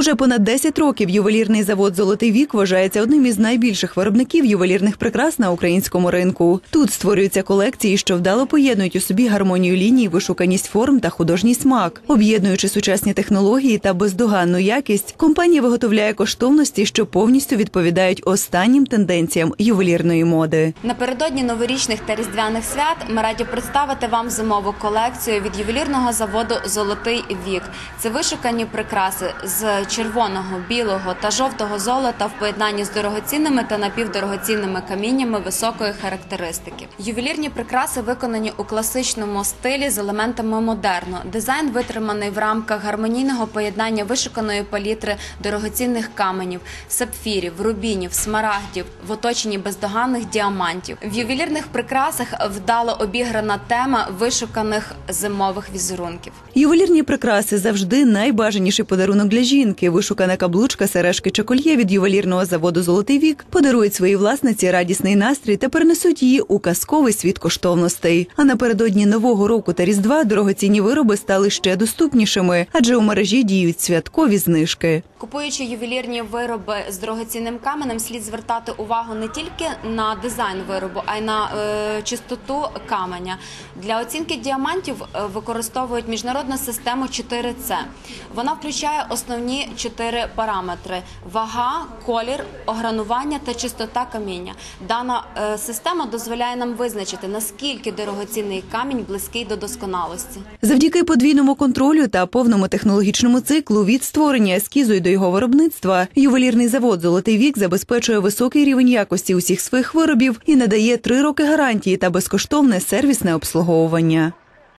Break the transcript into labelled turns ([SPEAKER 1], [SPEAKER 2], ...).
[SPEAKER 1] Уже понад 10 років ювелірний завод Золотий вік вважається одним із найбільших виробників ювелірних прикрас на українському ринку. Тут створюються колекції, що вдало поєднують у собі гармонію ліній, вишуканість форм та художній смак. Об'єднуючи сучасні технології та бездоганну якість, компанія виготовляє коштовності, що повністю відповідають останнім тенденціям ювелірної моди.
[SPEAKER 2] Напередодні новорічних та різдвяних свят ми раді представити вам зимову колекцію від ювелірного заводу Золотий вік. Це вишукані прикраси з червоного, білого та жовтого золота в поєднанні з дорогоцінними та напівдорогоцінними каміннями високої характеристики. Ювелірні прикраси виконані у класичному стилі з елементами модерну. Дизайн витриманий в рамках гармонійного поєднання вишуканої палітри дорогоцінних каменів, сапфірів, рубінів, смарагдів в оточенні бездоганних діамантів. В ювелірних прикрасах вдало обіграна тема вишуканих зимових візерунків.
[SPEAKER 1] Ювелірні прикраси завжди найбажаніший подарунок для жінки. Вишукана каблучка, сережки чи кольє від ювелірного заводу Золотий вік подарують своїй власниці радісний настрій та перенесуть її у казковий світ коштовностей. А напередодні нового року та різдва дорогоцінні вироби стали ще доступнішими, адже у мережі діють святкові знижки.
[SPEAKER 2] Купуючи ювелірні вироби з дорогоцінним каменем, слід звертати увагу не тільки на дизайн виробу, а й на е, чистоту каменя. Для оцінки діамантів е, використовують міжнародну систему 4C. Вона включає основні чотири параметри: вага, колір, огранування та чистота каміння. Дана е, система дозволяє нам визначити наскільки дорогоцінний камінь близький до досконалості.
[SPEAKER 1] Завдяки подвійному контролю та повному технологічному циклу від створення ескізу і до його виробництва ювелірний завод Золотий вік забезпечує високий рівень якості усіх своїх виробів і надає три роки гарантії та безкоштовне сервісне обслуговування.